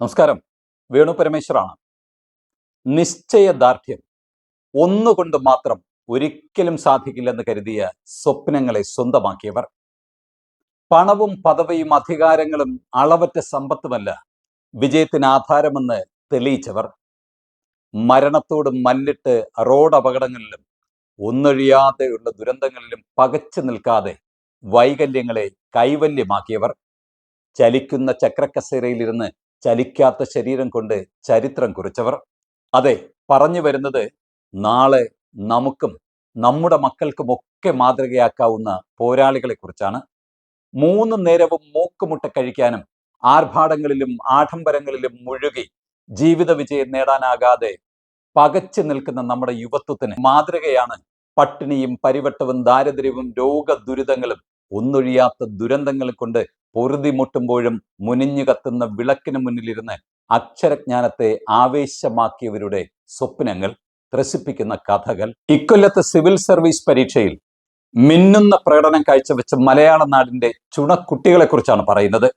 നമസ്കാരം. വേണു പരമേശ്വറാണ് നിശ്ചയദാർഢ്യം. ഒന്നുകൊണ്ട് മാത്രം ഒരിക്കലും സാധിക്കില്ലെന്ന് കരുതിയ സ്വപ്നങ്ങളെ സ്വന്തമാക്കിയവർ. പണവും പദവിയും അധികാരങ്ങളും അളവറ്റ സമ്പത്തുമല്ല വിജയത്തിന് ആധാരമെന്ന് തെളിയിച്ചവർ. മരണത്തോട് മല്ലിട്ട് റോഡ് അപകടങ്ങളിലും ഒന്നൊഴിയാതെയുള്ള ദുരന്തങ്ങളിലും പകച്ചു നിൽക്കാതെ വൈകല്യങ്ങളെ കൈവല്യമാക്കിയവർ. ചലിക്കുന്ന ചക്രക്കസേരയിലിരുന്ന് ചലിക്കാത്ത ശരീരം കൊണ്ട് ചരിത്രം കുറിച്ചവർ. അതെ പറഞ്ഞു വരുന്നത് നാളെ നമുക്കും നമ്മുടെ മക്കൾക്കുമൊക്കെ മാതൃകയാക്കാവുന്ന പോരാളികളെക്കുറിച്ചാണ് മൂന്ന് നേരവും മൂക്കുമുട്ട കഴിക്കാനും ആർഭാടങ്ങളിലും ആഡംബരങ്ങളിലും മുഴുകി ജീവിത വിജയം നേടാനാകാതെ പകച്ചു നിൽക്കുന്ന നമ്മുടെ യുവത്വത്തിന് മാതൃകയാണ് പട്ടിണിയും പരിവട്ടവും ദാരിദ്ര്യവും രോഗ ദുരിതങ്ങളും ഒന്നൊഴിയാത്ത ദുരന്തങ്ങൾ കൊണ്ട് പൊറുതി മുട്ടുമ്പോഴും മുനിഞ്ഞു കത്തുന്ന വിളക്കിന് മുന്നിലിരുന്ന് അക്ഷരജ്ഞാനത്തെ ആവേശമാക്കിയവരുടെ സ്വപ്നങ്ങൾ ത്രസിപ്പിക്കുന്ന കഥകൾ. ഇക്കൊല്ലത്തെ സിവിൽ സർവീസ് പരീക്ഷയിൽ മിന്നുന്ന പ്രകടനം കാഴ്ചവെച്ച മലയാള നാടിന്റെ ചുണക്കുട്ടികളെ കുറിച്ചാണ് പറയുന്നത്.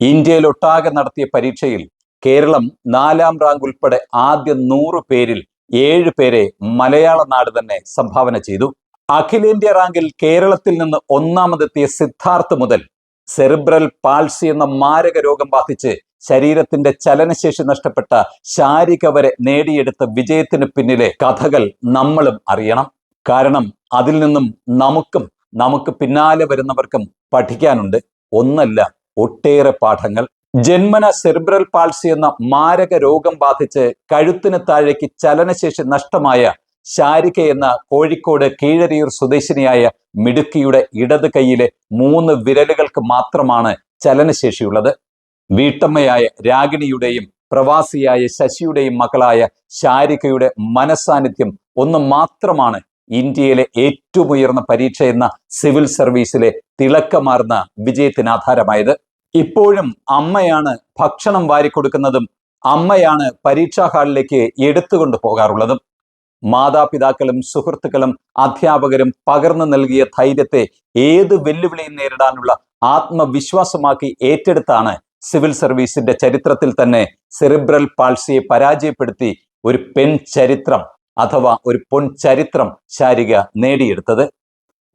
ഇന്ത്യയിലൊട്ടാകെ നടത്തിയ പരീക്ഷയിൽ കേരളം നാലാം റാങ്ക് ഉൾപ്പെടെ ആദ്യ നൂറ് പേരിൽ ഏഴ് പേരെ മലയാള നാട് തന്നെ സംഭാവന ചെയ്തു. അഖിലേന്ത്യാ റാങ്കിൽ കേരളത്തിൽ നിന്ന് ഒന്നാമതെത്തിയ സിദ്ധാർത്ഥ് മുതൽ സെറിബ്രൽ പാൾസി എന്ന മാരക രോഗം ബാധിച്ച് ശരീരത്തിന്റെ ചലനശേഷി നഷ്ടപ്പെട്ട ശാരിക വരെ നേടിയെടുത്ത വിജയത്തിന് പിന്നിലെ കഥകൾ നമ്മളും അറിയണം. കാരണം അതിൽ നിന്നും നമുക്കും നമുക്ക് പിന്നാലെ വരുന്നവർക്കും പഠിക്കാനുണ്ട്. ഒന്നല്ല ഒട്ടേറെ പാഠങ്ങൾ. ജന്മന സെറിബ്രൽ പാൾസി എന്ന മാരക രോഗം ബാധിച്ച് കഴുത്തിന് താഴേക്ക് ചലനശേഷി നഷ്ടമായ ശാരിക എന്ന കോഴിക്കോട് കീഴരിയൂർ സ്വദേശിനിയായ മിടുക്കിയുടെ ഇടത് കൈയിലെ മൂന്ന് വിരലുകൾക്ക് മാത്രമാണ് ചലനശേഷിയുള്ളത്. വീട്ടമ്മയായ രാഗിണിയുടെയും പ്രവാസിയായ ശശിയുടെയും മകളായ ശാരികയുടെ മനസാന്നിധ്യം ഒന്ന് മാത്രമാണ് ഇന്ത്യയിലെ ഏറ്റവും ഉയർന്ന പരീക്ഷ എന്ന സിവിൽ സർവീസിലെ തിളക്കമാർന്ന വിജയത്തിന് ആധാരമായത്. ഇപ്പോഴും അമ്മയാണ് ഭക്ഷണം വാരിക്കൊടുക്കുന്നതും അമ്മയാണ് പരീക്ഷാ ഹാളിലേക്ക് എടുത്തുകൊണ്ട് പോകാറുള്ളതും. മാതാപിതാക്കളും സുഹൃത്തുക്കളും അധ്യാപകരും പകർന്നു നൽകിയ ധൈര്യത്തെ ഏത് വെല്ലുവിളിയും നേരിടാനുള്ള ആത്മവിശ്വാസമാക്കി ഏറ്റെടുത്താണ് സിവിൽ സർവീസിന്റെ ചരിത്രത്തിൽ തന്നെ സെറിബ്രൽ പാൾസിയെ പരാജയപ്പെടുത്തി ഒരു പെൺ ചരിത്രം അഥവാ ഒരു പൊൻ ചരിത്രം ശാരിക നേടിയെടുത്തത്.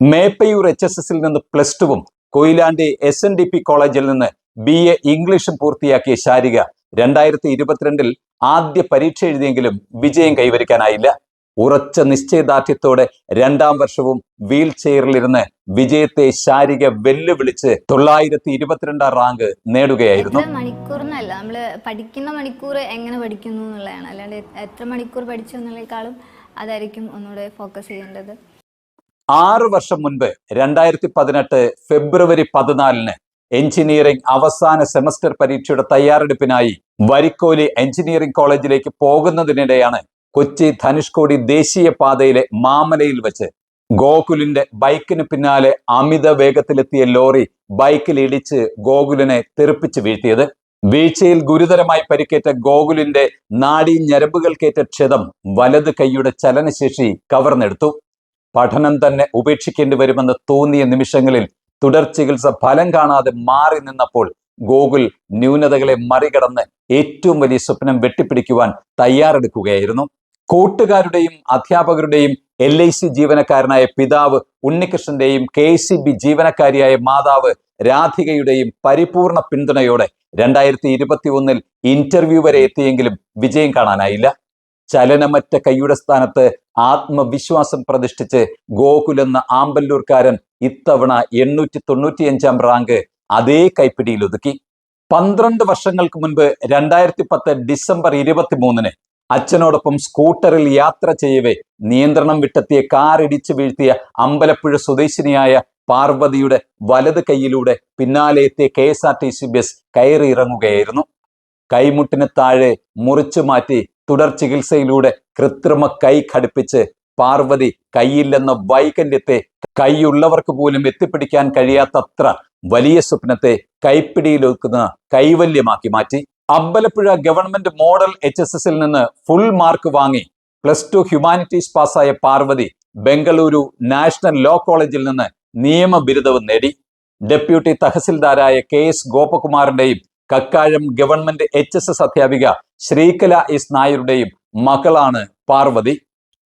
മേപ്പയൂർ എച്ച് എസ് എസിൽ നിന്ന് പ്ലസ് ടുവും Koyilandy S N D P കോളേജിൽ നിന്ന് ബി എ ഇംഗ്ലീഷും പൂർത്തിയാക്കിയ ശാരിക രണ്ടായിരത്തി ഇരുപത്തിരണ്ടിൽ ആദ്യ പരീക്ഷ എഴുതിയെങ്കിലും വിജയം കൈവരിക്കാനായില്ല. ഉറച്ച നിശ്ചയദാർഢ്യത്തോടെ രണ്ടാം വർഷവും വീൽ ചെയറിലിരുന്ന് വിജയത്തെ ശാരിക വെല്ലുവിളിച്ച് തൊള്ളായിരത്തി ഇരുപത്തിരണ്ടാം റാങ്ക് നേടുകയായിരുന്നു. മണിക്കൂറിനല്ല നമ്മൾ പഠിക്കുന്ന മണിക്കൂർ എങ്ങനെ പഠിക്കുന്നു എന്നുള്ളതാണ്. അല്ലാണ്ട് എത്ര മണിക്കൂർ പഠിച്ചു എന്നുള്ളതിനേക്കാളും അതായിരിക്കും ഒന്നുകൂടെ ഫോക്കസ് ചെയ്യേണ്ടത്. ആറ് വർഷം മുൻപ് രണ്ടായിരത്തി പതിനെട്ട് ഫെബ്രുവരി പതിനാലിന് എഞ്ചിനീയറിംഗ് അവസാന സെമസ്റ്റർ പരീക്ഷയുടെ തയ്യാറെടുപ്പിനായി വരിക്കോലി എഞ്ചിനീയറിംഗ് കോളേജിലേക്ക് പോകുന്നതിനിടെയാണ് കൊച്ചി ധനുഷ്കോടി ദേശീയ പാതയിലെ മാമലയിൽ വെച്ച് ഗോകുലിന്റെ ബൈക്കിന് പിന്നാലെ അമിത വേഗത്തിലെത്തിയ ലോറി ബൈക്കിൽ ഇടിച്ച് ഗോകുലിനെ തെറിപ്പിച്ച് വീഴ്ത്തിയത്. വീഴ്ചയിൽ ഗുരുതരമായി പരിക്കേറ്റ ഗോകുലിന്റെ നാഡീ ഞരമ്പുകൾക്കേറ്റ ക്ഷതം വലത് കൈയുടെ ചലനശേഷി കവർന്നെടുത്തു. പഠനം തന്നെ ഉപേക്ഷിക്കേണ്ടി വരുമെന്ന് തോന്നിയ നിമിഷങ്ങളിൽ തുടർ ചികിത്സ ഫലം കാണാതെ മാറി നിന്നപ്പോൾ ഗോകുൽ ന്യൂനതകളെ മറികടന്ന് ഏറ്റവും വലിയ സ്വപ്നം വെട്ടിപ്പിടിക്കുവാൻ തയ്യാറെടുക്കുകയായിരുന്നു. കൂട്ടുകാരുടെയും അധ്യാപകരുടെയും എൽ ഐ സി ജീവനക്കാരനായ പിതാവ് ഉണ്ണികൃഷ്ണന്റെയും കെ സി ബി ജീവനക്കാരിയായ മാതാവ് രാധികയുടെയും പരിപൂർണ പിന്തുണയോടെ രണ്ടായിരത്തി ഇരുപത്തി ഒന്നിൽ ഇന്റർവ്യൂ വരെ എത്തിയെങ്കിലും വിജയം കാണാനായില്ല. ചലനമറ്റ കൈയുടെ സ്ഥാനത്ത് ആത്മവിശ്വാസം പ്രതിഷ്ഠിച്ച് ഗോകുൽ എന്ന ആമ്പല്ലൂർക്കാരൻ ഇത്തവണ എണ്ണൂറ്റി തൊണ്ണൂറ്റിയഞ്ചാം റാങ്ക് അതേ കൈപ്പിടിയിൽ ഒതുക്കി. പന്ത്രണ്ട് വർഷങ്ങൾക്ക് മുൻപ് രണ്ടായിരത്തി പത്ത് ഡിസംബർ ഇരുപത്തി മൂന്നിന് അച്ഛനോടൊപ്പം സ്കൂട്ടറിൽ യാത്ര ചെയ്യവേ നിയന്ത്രണം വിട്ടെത്തിയ കാർ ഇടിച്ചു വീഴ്ത്തിയ അമ്പലപ്പുഴ സ്വദേശിനിയായ പാർവതിയുടെ വലത് കൈയിലൂടെ പിന്നാലെ എത്തിയ K S R T C bus കയറി ഇറങ്ങുകയായിരുന്നു കൈമുട്ടിന് താഴെ മുറിച്ചു മാറ്റി തുടർ ചികിത്സയിലൂടെ കൃത്രിമ കൈ ഘടിപ്പിച്ച് പാർവതി കൈയില്ലെന്ന വൈകല്യത്തെ കൈയുള്ളവർക്ക് പോലും എത്തിപ്പിടിക്കാൻ കഴിയാത്തത്ര വലിയ സ്വപ്നത്തെ കൈപ്പിടിയിലൊക്കുന്ന കൈവല്യമാക്കി മാറ്റി. Ambalappuzha government model H S S നിന്ന് ഫുൾ മാർക്ക് വാങ്ങി. പ്ലസ് ടു ഹ്യൂമാനിറ്റീസ് പാസ്സായ പാർവതി ബംഗളൂരു നാഷണൽ ലോ കോളേജിൽ നിന്ന് നിയമ ബിരുദവും നേടി. ഡെപ്യൂട്ടി തഹസിൽദാരായ കെ എസ് ഗോപകുമാറിന്റെയും Kakkazham government H S S അധ്യാപിക ശ്രീകല എസ് നായരുടെയും മകളാണ് പാർവതി.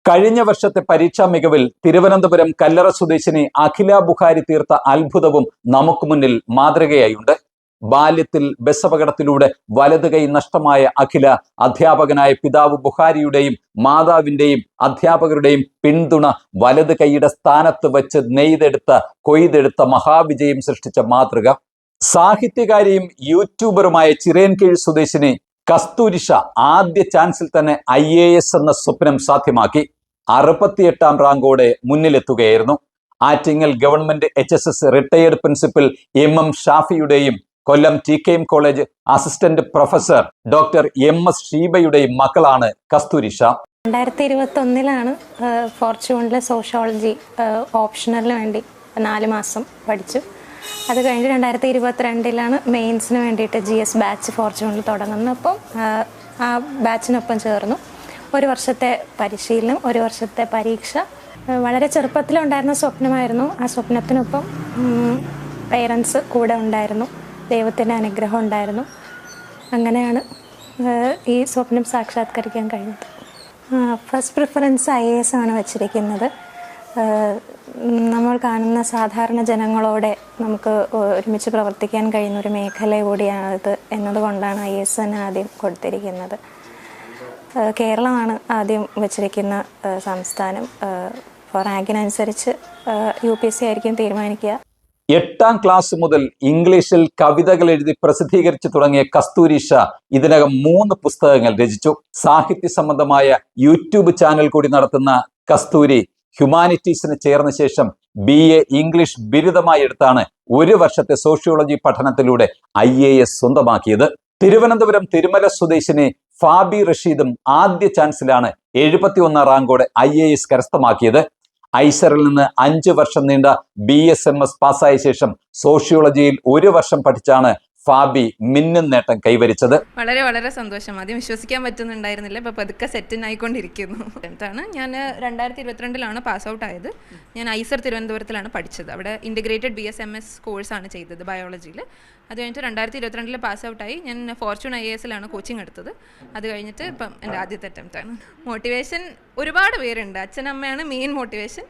കഴിഞ്ഞ വർഷത്തെ പരീക്ഷാ മികവിൽ തിരുവനന്തപുരം കല്ലറ സ്വദേശിനി അഖില ബുഖാരി തീർത്ത അത്ഭുതവും നമുക്ക് മുന്നിൽ മാതൃകയായുണ്ട്. ബാല്യത്തിൽ ബസ് അപകടത്തിലൂടെ വലത് കൈ നഷ്ടമായ അഖില അധ്യാപകനായ പിതാവ് ബുഖാരിയുടെയും മാതാവിന്റെയും അധ്യാപകരുടെയും പിന്തുണ വലത് കൈയുടെ സ്ഥാനത്ത് വെച്ച് നെയ്തെടുത്ത കൊയ്തെടുത്ത മഹാവിജയം സൃഷ്ടിച്ച മാതൃക. സാഹിത്യകാരിയും യൂട്യൂബറുമായ ചിറേൻകീഴ് സ്വദേശിനി കസ്തൂരിഷ ആദ്യ ചാൻസിൽ തന്നെ ഐ എ എസ് എന്ന സ്വപ്നം സാധ്യമാക്കി അറുപത്തിയെട്ടാം റാങ്കോടെ മുന്നിലെത്തുകയായിരുന്നു. Attingal government H S S retired principal M M ഷാഫിയുടെയും Kollam T K M college assistant professor doctor M S ഷീബയുടെയും മക്കളാണ് കസ്തൂരിഷ. രണ്ടായിരത്തി ഇരുപത്തി ഒന്നിലാണ് ഫോർച്യൂണിലെ സോഷ്യോളജി ഓപ്ഷണലിന് വേണ്ടി നാല് മാസം പഠിച്ചു. അത് കഴിഞ്ഞ് രണ്ടായിരത്തി ഇരുപത്തിരണ്ടിലാണ് മെയിൻസിന് വേണ്ടിയിട്ട് ജി എസ് ബാച്ച് ഫോർച്യൂണിൽ തുടങ്ങുന്നത്. അപ്പം ആ, ബാച്ചിനൊപ്പം ചേർന്നു. ഒരു വർഷത്തെ പരിശീലനം ഒരു വർഷത്തെ പരീക്ഷ. വളരെ ചെറുപ്പത്തിലുണ്ടായിരുന്ന സ്വപ്നമായിരുന്നു. ആ സ്വപ്നത്തിനൊപ്പം പേരൻസ് കൂടെ ഉണ്ടായിരുന്നു. ദൈവത്തിന്റെ അനുഗ്രഹം ഉണ്ടായിരുന്നു. അങ്ങനെയാണ് ഈ സ്വപ്നം സാക്ഷാത്കരിക്കാൻ കഴിഞ്ഞത്. First preference I A S ആണ് വച്ചിരിക്കുന്നത്. നമ്മൾ കാണുന്ന സാധാരണ ജനങ്ങളോടെ നമുക്ക് ഒരുമിച്ച് പ്രവർത്തിക്കാൻ കഴിയുന്ന ഒരു മേഖല കൂടിയാണ് ഇത് എന്നതുകൊണ്ടാണ് ഐ എസ് എൻ ആദ്യം കൊടുത്തിരിക്കുന്നത്. കേരളമാണ് ആദ്യം വച്ചിരിക്കുന്ന സംസ്ഥാനം. ഫോർ റാങ്കിനനുസരിച്ച് യു പി എസ് സി ആയിരിക്കും തീരുമാനിക്കുക. എട്ടാം ക്ലാസ് മുതൽ ഇംഗ്ലീഷിൽ കവിതകൾ എഴുതി പ്രസിദ്ധീകരിച്ചു തുടങ്ങിയ കസ്തൂരിഷ ഇതിനകം മൂന്ന് പുസ്തകങ്ങൾ രചിച്ചു. സാഹിത്യ സംബന്ധമായ യൂട്യൂബ് ചാനൽ കൂടി നടത്തുന്ന കസ്തൂരി ഹ്യൂമാനിറ്റീസിന് ചേർന്ന ശേഷം ബി എ ഇംഗ്ലീഷ് ബിരുദമായി എടുത്താണ് ഒരു വർഷത്തെ സോഷ്യോളജി പഠനത്തിലൂടെ ഐ എ എസ് സ്വന്തമാക്കിയത്. തിരുവനന്തപുരം തിരുമല സ്വദേശിനി ഫാബി റഷീദും ആദ്യ ചാൻസിലാണ് എഴുപത്തി ഒന്നാം റാങ്കോടെ ഐ എ എസ് കരസ്ഥമാക്കിയത്. ഐസറിൽ നിന്ന് അഞ്ച് വർഷം നീണ്ട ബി എസ് എം എസ് പാസ്സായ ശേഷം സോഷ്യോളജിയിൽ ഒരു വർഷം പഠിച്ചാണ് ഫാബി മിന്നും നേട്ടം കൈവരിച്ചത്. വളരെ വളരെ സന്തോഷം. ആദ്യം വിശ്വസിക്കാൻ പറ്റുന്നുണ്ടായിരുന്നില്ല. ഇപ്പൊ പതുക്കെ സെറ്റിനായിക്കൊണ്ടിരിക്കുന്നു. എന്താണ് ഞാൻ രണ്ടായിരത്തി ഇരുപത്തിരണ്ടിലാണ് പാസ് ഔട്ട് ആയത്. ഞാൻ ഐസർ തിരുവനന്തപുരത്തിലാണ് പഠിച്ചത്. അവിടെ integrated B S M S കോഴ്സാണ് ചെയ്തത് ബയോളജിയിൽ അത് കഴിഞ്ഞിട്ട് രണ്ടായിരത്തി ഇരുപത്തിരണ്ടിൽ പാസ് ഔട്ടായി ഞാൻ ഫോർച്യൂൺ ഐ എസിലാണ് കോച്ചിങ് എടുത്തത്. അത് കഴിഞ്ഞിട്ട് ഇപ്പം എന്റെ ആദ്യത്തെ അറ്റംപ്റ്റ് ആണ്. മോട്ടിവേഷൻ ഒരുപാട് പേരുണ്ട്. അച്ഛനമ്മയാണ് മെയിൻ മോട്ടിവേഷൻ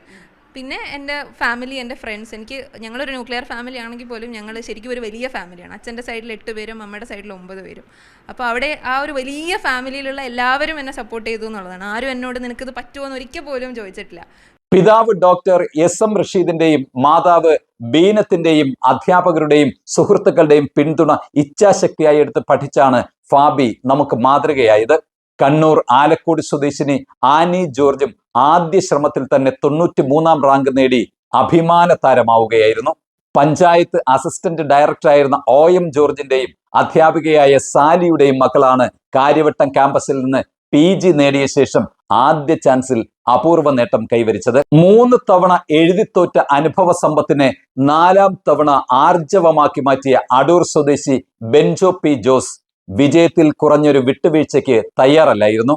പിന്നെ എന്റെ ഫാമിലി എന്റെ ഫ്രണ്ട്സ് എനിക്ക് ഞങ്ങളൊരു ന്യൂക്ലിയർ ഫാമിലി ആണെങ്കിൽ പോലും ഞങ്ങൾ ശരിക്കും ഒരു വലിയ ഫാമിലിയാണ് അച്ഛന്റെ സൈഡിൽ എട്ട് പേരും അമ്മയുടെ സൈഡിൽ ഒമ്പത് പേരും. അപ്പോൾ അവിടെ ആ ഒരു വലിയ ഫാമിലിയിലുള്ള എല്ലാവരും എന്നെ സപ്പോർട്ട് ചെയ്തു എന്നുള്ളതാണ്. ആരും എന്നോട് നിനക്കിത് പറ്റുമോ എന്ന് ഒരിക്കൽ പോലും ചോദിച്ചിട്ടില്ല. പിതാവ് ഡോക്ടർ എസ് എം റഷീദിന്റെയും മാതാവ് ബീനത്തിന്റെയും അധ്യാപകരുടെയും സുഹൃത്തുക്കളുടെയും പിന്തുണ ഇച്ഛാശക്തിയായി എടുത്ത് പഠിച്ചാണ് ഫാബി നമുക്ക് മാതൃകയായത്. കണ്ണൂർ ആലക്കോട് സ്വദേശിനി ആനി ജോർജും ആദ്യ ശ്രമത്തിൽ തന്നെ തൊണ്ണൂറ്റി മൂന്നാം റാങ്ക് നേടി അഭിമാന താരമാവുകയായിരുന്നു. പഞ്ചായത്ത് അസിസ്റ്റന്റ് ഡയറക്ടറായിരുന്ന ഒ എം ജോർജിന്റെയും അധ്യാപികയായ സാലിയുടെയും മക്കളാണ് കാര്യവട്ടം ക്യാമ്പസിൽ നിന്ന് പി ജി നേടിയ ശേഷം ആദ്യ ചാൻസിൽ അപൂർവ നേട്ടം കൈവരിച്ചത്. മൂന്ന് തവണ എഴുതിത്തോറ്റ അനുഭവ സമ്പത്തിനെ നാലാം തവണ ആർജവമാക്കി മാറ്റിയ അടൂർ സ്വദേശി ബെഞ്ചോ പി ജോസ് വിജയത്തിൽ കുറഞ്ഞൊരു വിട്ടുവീഴ്ചയ്ക്ക് തയ്യാറല്ലായിരുന്നു.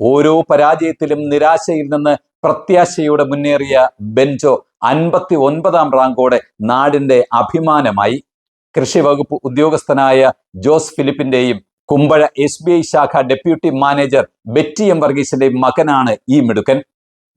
ഓരോ പരാജയത്തിലും നിരാശയിൽ നിന്ന് പ്രത്യാശയോടെ മുന്നേറിയ ബെഞ്ചോ അൻപത്തി ഒൻപതാം റാങ്കോടെ നാടിന്റെ അഭിമാനമായി. കൃഷി വകുപ്പ് ഉദ്യോഗസ്ഥനായ ജോസ് ഫിലിപ്പിന്റെയും കുമ്പഴ എസ് ബി ഐ ശാഖ ഡെപ്യൂട്ടി മാനേജർ ബെറ്റി എം വർഗീസിന്റെയും മകനാണ് ഈ മിടുക്കൻ.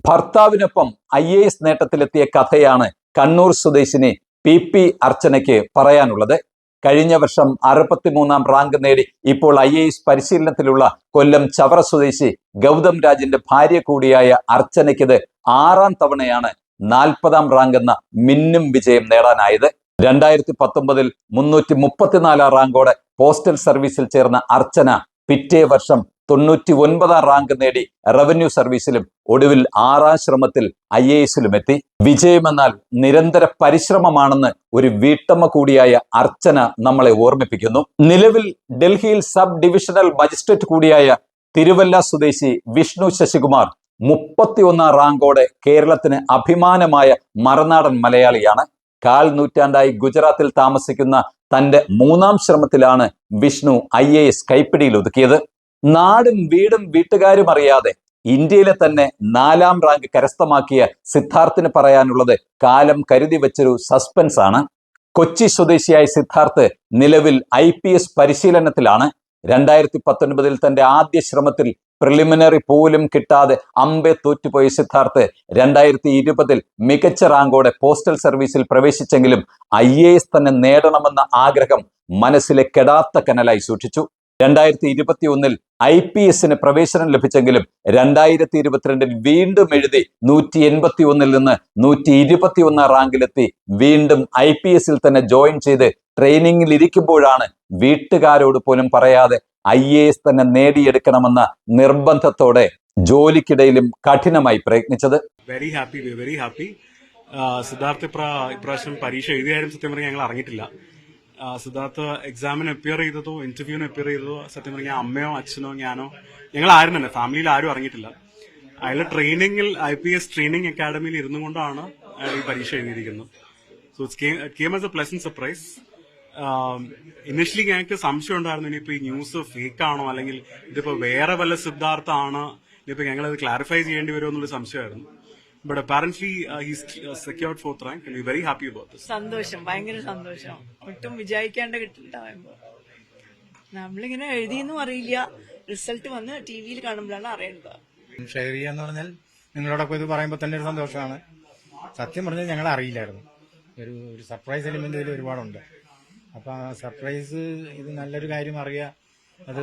ഭർത്താവിനൊപ്പം ഐ എ എസ് നേട്ടത്തിലെത്തിയ കഥയാണ് കണ്ണൂർ സ്വദേശിനി പി പി അർച്ചനയ്ക്ക് പറയാനുള്ളത്. കഴിഞ്ഞ വർഷം അറുപത്തിമൂന്നാം റാങ്ക് നേടി ഇപ്പോൾ ഐ എ എസ് പരിശീലനത്തിലുള്ള കൊല്ലം ചവറ സ്വദേശി ഗൗതം രാജിന്റെ ഭാര്യ കൂടിയായ അർച്ചനയ്ക്കിത് ആറാം തവണയാണ് നാൽപ്പതാം റാങ്ക് എന്ന മിന്നും വിജയം നേടാനായത്. രണ്ടായിരത്തി പത്തൊമ്പതിൽ മുന്നൂറ്റി മുപ്പത്തിനാലാം റാങ്കോടെ പോസ്റ്റൽ സർവീസിൽ ചേർന്ന അർച്ചന പിറ്റേ വർഷം തൊണ്ണൂറ്റി ഒൻപതാം റാങ്ക് നേടി റവന്യൂ സർവീസിലും ഒടുവിൽ ആറാം ശ്രമത്തിൽ ഐ എ എസിലും എത്തി. വിജയമെന്നാൽ നിരന്തര പരിശ്രമമാണെന്ന് ഒരു വീട്ടമ്മ കൂടിയായ അർച്ചന നമ്മളെ ഓർമ്മിപ്പിക്കുന്നു. നിലവിൽ ഡൽഹിയിൽ സബ് ഡിവിഷണൽ മജിസ്ട്രേറ്റ് കൂടിയായ തിരുവല്ല സ്വദേശി വിഷ്ണു ശശികുമാർ മുപ്പത്തിയൊന്നാം റാങ്കോടെ കേരളത്തിന് അഭിമാനമായ മറനാടൻ മലയാളിയാണ്. കാൽ നൂറ്റാണ്ടായി ഗുജറാത്തിൽ താമസിക്കുന്ന തന്റെ മൂന്നാം ശ്രമത്തിലാണ് വിഷ്ണു ഐ എ എസ് കൈപ്പിടിയിൽ ഒതുക്കിയത്. നാടും വീടും വീട്ടുകാരും അറിയാതെ ഇന്ത്യയിലെ തന്നെ നാലാം റാങ്ക് കരസ്ഥമാക്കിയ സിദ്ധാർത്ഥിന് പറയാനുള്ളത് കാലം കരുതി വെച്ചൊരു സസ്പെൻസ് ആണ്. കൊച്ചി സ്വദേശിയായ സിദ്ധാർത്ഥ് നിലവിൽ ഐ പി എസ് പരിശീലനത്തിലാണ്. രണ്ടായിരത്തി പത്തൊൻപതിൽ തന്റെ ആദ്യ ശ്രമത്തിൽ പ്രിലിമിനറി പോലും കിട്ടാതെ അമ്പെ തോറ്റുപോയ സിദ്ധാർത്ഥ് രണ്ടായിരത്തി ഇരുപതിൽ മികച്ച റാങ്കോടെ പോസ്റ്റൽ സർവീസിൽ പ്രവേശിച്ചെങ്കിലും ഐ തന്നെ നേടണമെന്ന ആഗ്രഹം മനസ്സിലെ കെടാത്ത കനലായി സൂക്ഷിച്ചു. രണ്ടായിരത്തി ഇരുപത്തി ഒന്നിൽ ഐ പി എസിന് പ്രവേശനം ലഭിച്ചെങ്കിലും രണ്ടായിരത്തി ഇരുപത്തിരണ്ടിൽ വീണ്ടും എഴുതി നൂറ്റി എൺപത്തി ഒന്നിൽ നിന്ന് നൂറ്റി ഇരുപത്തി ഒന്നാം റാങ്കിലെത്തി. വീണ്ടും ഐ പി എസിൽ തന്നെ ജോയിൻ ചെയ്ത് ട്രെയിനിങ്ങിൽ ഇരിക്കുമ്പോഴാണ് വീട്ടുകാരോട് പോലും പറയാതെ ഐ എ എസ് തന്നെ നേടിയെടുക്കണമെന്ന നിർബന്ധത്തോടെ ജോലിക്കിടയിലും കഠിനമായി പ്രയത്നിച്ചത്. Very happy very happy Siddharth ഇപ്ര ഇപ്രാവശ്യം പരീക്ഷ എഴുതിയാലും സത്യം പറഞ്ഞാൽ ഞങ്ങൾ അറിഞ്ഞിട്ടില്ല. സിദ്ധാർത്ഥ് എക്സാമിന് അപ്പിയർ ചെയ്തതോ ഇന്റർവ്യൂവിന് അപ്പിയർ ചെയ്തതോ സത്യം പറഞ്ഞാൽ അമ്മയോ അച്ഛനോ ഞാനോ ഞങ്ങൾ ആരും തന്നെ ഫാമിലിയിൽ ആരും അറിഞ്ഞിട്ടില്ല. അയാൾ ട്രെയിനിങ്ങിൽ ഐ പി എസ് ട്രെയിനിങ് അക്കാഡമിയിൽ ഇരുന്നു കൊണ്ടാണ് ഈ പരീക്ഷ എഴുതിയിരിക്കുന്നത്. So it came as a pleasant surprise initially ഞങ്ങൾക്ക് സംശയം ഉണ്ടായിരുന്നു ഇനിയിപ്പോ ഈ ന്യൂസ് ഫേക്ക് ആണോ അല്ലെങ്കിൽ ഇതിപ്പോ വേറെ വല്ല സിദ്ധാർത്ഥ ആണ് ഇനിയിപ്പോ ഞങ്ങൾ അത് ക്ലാരിഫൈ ചെയ്യേണ്ടി വരുമോ എന്നുള്ള സംശയമായിരുന്നു. But apparently he's secured fourth rank and very happy about this സന്തോഷം ഭയങ്കര സന്തോഷം. ഒട്ടും വിചാരിക്കാണ്ട് കിട്ടുന്നുണ്ടാവുമ്പോ നമ്മളിങ്ങനെ എഴുതിയെന്നും അറിയില്ല. റിസൾട്ട് വന്ന് ടി വിയിൽ കാണുമ്പോഴാണ് അറിയേണ്ടത്. ഷെയർ ചെയ്യാന്ന് പറഞ്ഞാൽ നിങ്ങളോടൊപ്പം ഇത് പറയുമ്പോൾ തന്നെ ഒരു സന്തോഷമാണ്. സത്യം പറഞ്ഞാൽ ഞങ്ങൾ അറിയില്ലായിരുന്നു. ഒരു ഒരു സർപ്രൈസ് എലിമെന്റ് ഇതിൽ ഒരുപാടുണ്ട്. അപ്പൊ ആ സർപ്രൈസ് ഇത് നല്ലൊരു കാര്യം അറിയുക. അത്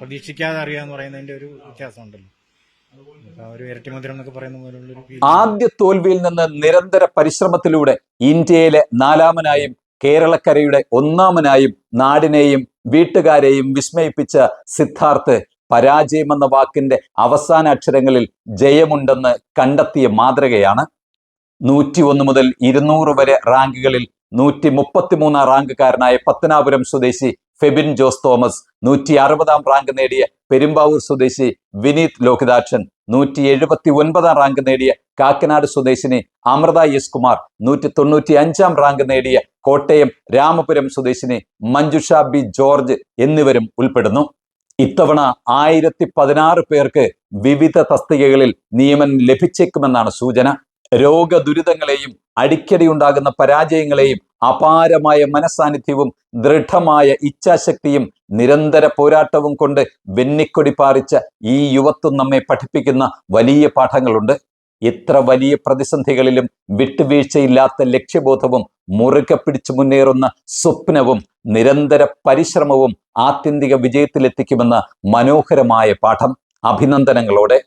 പ്രതീക്ഷിക്കാതെ അറിയുക എന്ന് പറയുന്നതിന്റെ ഒരു വ്യത്യാസമുണ്ടല്ലോ. ആദ്യ തോൽവിയിൽ നിന്ന് നിരന്തര പരിശ്രമത്തിലൂടെ ഇന്ത്യയിലെ നാലാമനായും കേരളക്കരയുടെ ഒന്നാമനായും നാടിനെയും വീട്ടുകാരെയും വിസ്മയിപ്പിച്ച സിദ്ധാർത്ഥ് പരാജയമെന്ന വാക്കിന്റെ അവസാന അക്ഷരങ്ങളിൽ ജയമുണ്ടെന്ന് കണ്ടെത്തിയ മാതൃകയാണ്. നൂറ്റി ഒന്ന് മുതൽ ഇരുന്നൂറ് വരെ റാങ്കുകളിൽ നൂറ്റി മുപ്പത്തിമൂന്നാം റാങ്കുകാരനായ പത്തനാപുരം സ്വദേശി ഫെബിൻ ജോസ് തോമസ് നൂറ്റി അറുപതാം റാങ്ക് നേടിയ പെരുമ്പാവൂർ സ്വദേശി വിനീത് ലോഹിതാക്ഷൻ നൂറ്റി എഴുപത്തി ഒൻപതാം റാങ്ക് നേടിയ കാക്കനാട് സ്വദേശിനി അമൃത എസ് കുമാർ നൂറ്റി തൊണ്ണൂറ്റി അഞ്ചാം റാങ്ക് നേടിയ കോട്ടയം രാമപുരം സ്വദേശിനി മഞ്ജുഷ ബി ജോർജ് എന്നിവരും ഉൾപ്പെടുന്നു. ഇത്തവണ ആയിരത്തി പതിനാറ് പേർക്ക് വിവിധ തസ്തികകളിൽ നിയമനം ലഭിച്ചേക്കുമെന്നാണ് സൂചന. രോഗദുരിതങ്ങളെയും അടിക്കടി ഉണ്ടാകുന്ന പരാജയങ്ങളെയും അപാരമായ മനസാന്നിധ്യവും ദൃഢമായ ഇച്ഛാശക്തിയും നിരന്തര പോരാട്ടവും കൊണ്ട് വെന്നിക്കൊടി പാറിച്ച ഈ യുവത്വം നമ്മെ പഠിപ്പിക്കുന്ന വലിയ പാഠങ്ങളുണ്ട്. എത്ര വലിയ പ്രതിസന്ധികളിലും വിട്ടുവീഴ്ചയില്ലാത്ത ലക്ഷ്യബോധവും മുറുകെ പിടിച്ചു മുന്നേറുന്ന സ്വപ്നവും നിരന്തര പരിശ്രമവും ആത്യന്തിക വിജയത്തിലെത്തിക്കുമെന്ന മനോഹരമായ പാഠം. അഭിനന്ദനങ്ങളോടെ.